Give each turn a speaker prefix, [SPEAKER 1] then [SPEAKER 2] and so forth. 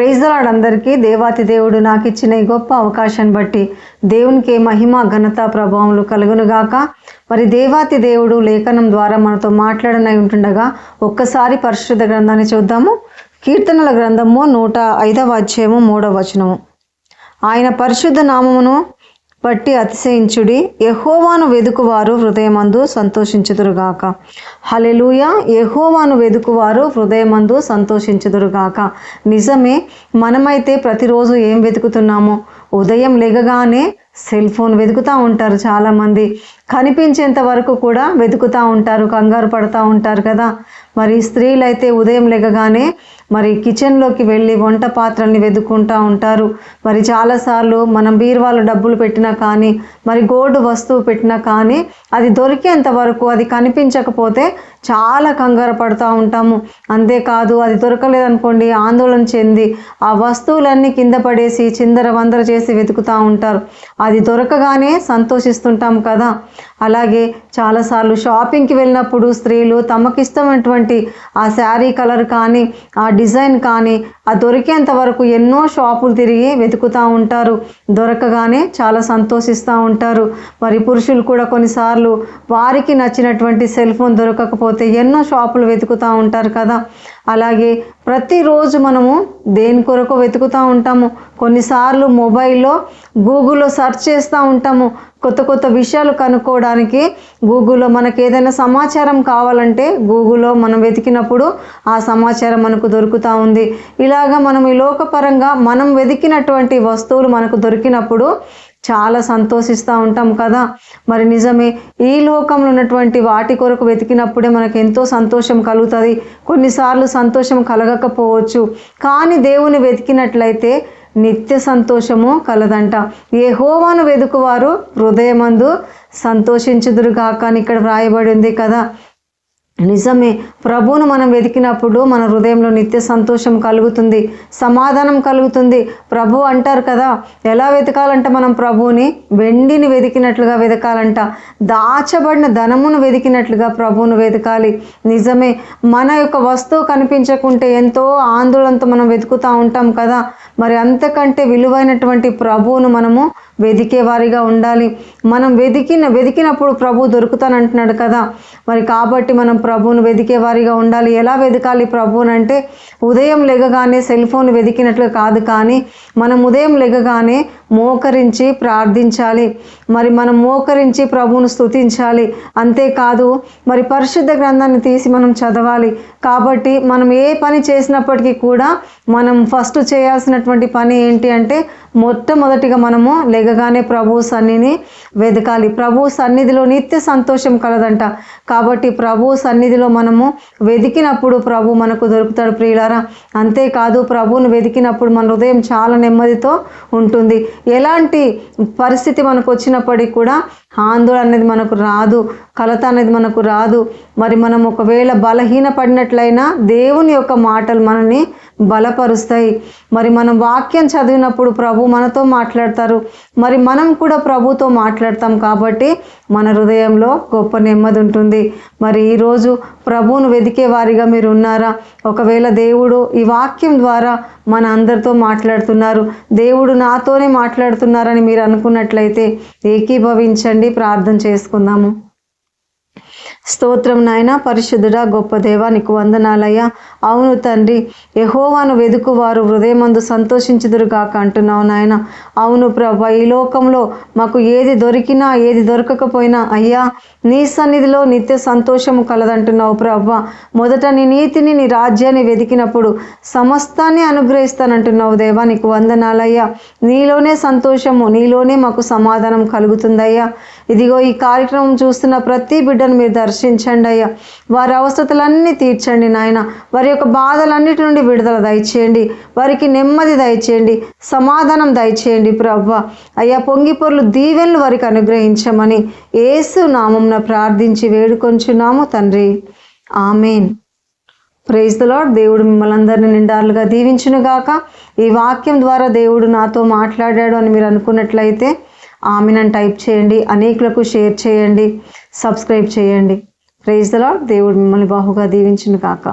[SPEAKER 1] Praise అందరికీ. దేవాతి దేవుడు నాకు ఇచ్చిన ఈ గొప్ప అవకాశాన్ని బట్టి దేవునికి మహిమ ఘనత ప్రభావములు కలుగునుగాక మరి దేవాతి దేవుడు లేఖనం ద్వారా మనతో మాట్లాడనై ఉంటుండగా ఒక్కసారి పరిశుద్ధ గ్రంథాన్ని చూద్దాము. కీర్తనల గ్రంథము నూట ఐదవ అధ్యాయము మూడవ వచనము. ఆయన పరిశుద్ధ నామమును బట్టి అతిశయించుడి. యహోవాను వెదుకువారు హృదయమందు సంతోషించుదురుగాక. హలెలుయ యహోవాను వెదుకువారు హృదయమందు సంతోషించుదురుగాక. నిజమే మనమైతే ప్రతిరోజు ఏం వెతుకుతున్నామో? ఉదయం లెగగానే సెల్ ఫోన్ వెతుకుతూ ఉంటారు చాలామంది. కనిపించేంత వరకు కూడా వెతుకుతూ ఉంటారు కంగారు పడుతూ ఉంటారు కదా. మరి స్త్రీలైతే ఉదయం లెగగానే మరి కిచెన్లోకి వెళ్ళి వంట పాత్రల్ని వెతుక్కుంటూ ఉంటారు. మరి చాలాసార్లు మనం బీరువాలో డబ్బులు పెట్టినా కానీ మరి గోల్డ్ వస్తువు పెట్టినా కానీ అది దొరికేంత వరకు అది కనిపించకపోతే చాలా కంగారు పడుతూ ఉంటాము. అంతేకాదు అది దొరకలేదనుకోండి ఆందోళన చెంది ఆ వస్తువులన్నీ కింద పడేసి చిందర వందర చేసి వెతుకుతూ ఉంటారు. అది దొరకగానే సంతోషిస్తుంటాం కదా. అలాగే చాలాసార్లు షాపింగ్కి వెళ్ళినప్పుడు స్త్రీలు తమకిష్టమైనటువంటి ఆ శారీ కలర్ కానీ ఆ డిజైన్ కానీ ఆ దొరికేంత వరకు ఎన్నో షాపులు తిరిగి వెతుకుతూ ఉంటారు. దొరకగానే చాలా సంతోషిస్తూ ఉంటారు. మరి పురుషులు కూడా కొన్నిసార్లు వారికి నచ్చినటువంటి సెల్ ఫోన్ దొరకకపోతే ఎన్నో షాపులు వెతుకుతూ ఉంటారు కదా. అలాగే ప్రతిరోజు మనము దేని కొరకు వెతుకుతూ ఉంటాము? కొన్నిసార్లు మొబైల్లో గూగుల్లో సెర్చ్ చేస్తూ ఉంటాము. కొత్త కొత్త విషయాలు కనుక్కోవడానికి గూగుల్లో మనకు ఏదైనా సమాచారం కావాలంటే గూగుల్లో మనం వెతికినప్పుడు ఆ సమాచారం మనకు దొరుకుతూ ఉంది. ఇలాగా మనం ఈ లోకపరంగా మనం వెతికినటువంటి వస్తువులు మనకు దొరికినప్పుడు చాలా సంతోషిస్తూ ఉంటాం కదా. మరి నిజమే ఈ లోకంలో ఉన్నటువంటి వాటి కొరకు వెతికినప్పుడే మనకు ఎంతో సంతోషం కలుగుతుంది. కొన్నిసార్లు సంతోషం కలగకపోవచ్చు. కానీ దేవుని వెతికినట్లయితే నిత్య సంతోషము కలదంట. ఏ హోవాను వెదుకువారు హృదయమందు సంతోషించుదురుగాక అని ఇక్కడ వ్రాయబడి ఉంది కదా. నిజమే ప్రభువును మనం వెతికినప్పుడు మన హృదయంలో నిత్య సంతోషం కలుగుతుంది సమాధానం కలుగుతుంది. ప్రభు అంటారు కదా ఎలా వెతకాలంట మనం ప్రభువుని? వెండిని వెతికినట్లుగా వెతకాలంట దాచబడిన ధనమును వెతికినట్లుగా ప్రభువును వెతకాలి. నిజమే మన యొక్క వస్తువు కనిపించకుంటే ఎంతో ఆందోళనతో మనం వెతుకుతూ ఉంటాం కదా. మరి అంతకంటే విలువైనటువంటి ప్రభువును మనము వెదికే వారిగా ఉండాలి. మనం వెదికిన వెదికినప్పుడు ప్రభు దొరుకుతానంటున్నాడు కదా. మరి కాబట్టి మనం ప్రభువును వెదికే వారిగా ఉండాలి. ఎలా వెదకాలి ప్రభువునంటే ఉదయం లెగగానే సెల్ ఫోన్ వెదికినట్లు కాదు కానీ మనం ఉదయం లెగగానే మోకరించి ప్రార్థించాలి. మరి మనం మోకరించి ప్రభువును స్తుతించాలి. అంతేకాదు మరి పరిశుద్ధ గ్రంథాన్ని తీసి మనం చదవాలి. కాబట్టి మనం ఏ పని చేసినప్పటికీ కూడా మనం ఫస్ట్ చేయాల్సినటువంటి పని ఏంటి అంటే మొట్టమొదటిగా మనము లెగ లెగగానే ప్రభు సన్నిధిని వెదకాలి. ప్రభు సన్నిధిలో నిత్య సంతోషం కలదంట. కాబట్టి ప్రభు సన్నిధిలో మనము వెతికినప్పుడు ప్రభు మనకు దొరుకుతాడు ప్రియులారా. అంతేకాదు ప్రభువును వెదికినప్పుడు మన హృదయం చాలా నెమ్మదితో ఉంటుంది. ఎలాంటి పరిస్థితి మనకు వచ్చినప్పటికీ కూడా ఆందోళన అనేది మనకు రాదు. కలత అనేది మనకు రాదు. మరి మనం ఒకవేళ బలహీన పడినట్లయినా దేవుని యొక్క మాటలు మనల్ని బలపరుస్తాయి. మరి మనం వాక్యం చదివినప్పుడు ప్రభు మనతో మాట్లాడతారు. మరి మనం కూడా ప్రభుతో మాట్లాడతాం కాబట్టి మన హృదయంలో గొప్ప నెమ్మది ఉంటుంది. మరి ఈరోజు ప్రభువును వెతికే వారిగా మీరు ఉన్నారా? ఒకవేళ దేవుడు ఈ వాక్యం ద్వారా మన అందరితో మాట్లాడుతున్నారు. దేవుడు నాతోనే మాట్లాడుతున్నారని మీరు అనుకున్నట్లయితే ఏకీభవించండి. ప్రార్థన చేసుకుందాము. స్తోత్రం నాయన. పరిశుద్ధుడా గొప్ప దేవా నీకు వందనాలయ్యా. అవును తండ్రి యహోవాను వెదుకువారు హృదయమందు సంతోషించుదురుగాక అంటున్నావు నాయన. అవును ప్రభ ఈ లోకంలో మాకు ఏది దొరికినా ఏది దొరకకపోయినా అయ్యా నీ సన్నిధిలో నిత్య సంతోషము కలదంటున్నావు ప్రభ. మొదట నీ నీతిని నీ రాజ్యాన్ని వెతికినప్పుడు సమస్తాన్ని అనుగ్రహిస్తానంటున్నావు దేవా. నీకు వందనాలయ్యా. నీలోనే సంతోషము నీలోనే మాకు సమాధానం కలుగుతుందయ్యా. ఇదిగో ఈ కార్యక్రమం చూస్తున్న ప్రతి బిడ్డను మీరు దర్శించండి అయ్యా. వారి అవసరతలన్నీ తీర్చండి నాయన. వారి యొక్క బాధలన్నిటి నుండి విడుదల దయచేయండి. వారికి నెమ్మది దయచేయండి. సమాధానం దయచేయండి ప్రవ్వ. అయ్యా పొంగి పొరులు దీవెనలు వారికి అనుగ్రహించమని ఏసు నామంన ప్రార్థించి వేడుకొంచున్నాము తండ్రి. ఆమెన్. ప్రైజ్ ద లాడ్ దేవుడు మిమ్మల్ని అందరినీ నిండాలుగా దీవించునుగాక. ఈ వాక్యం ద్వారా దేవుడు నాతో మాట్లాడాడు అని మీరు అనుకున్నట్లయితే ఆమెనని టైప్ చేయండి అనేకులకు షేర్ చేయండి సబ్స్క్రైబ్ చేయండి. ప్రైజ్ ద దేవుడు మిమ్మల్ని బాహుగా దీవించింది కాక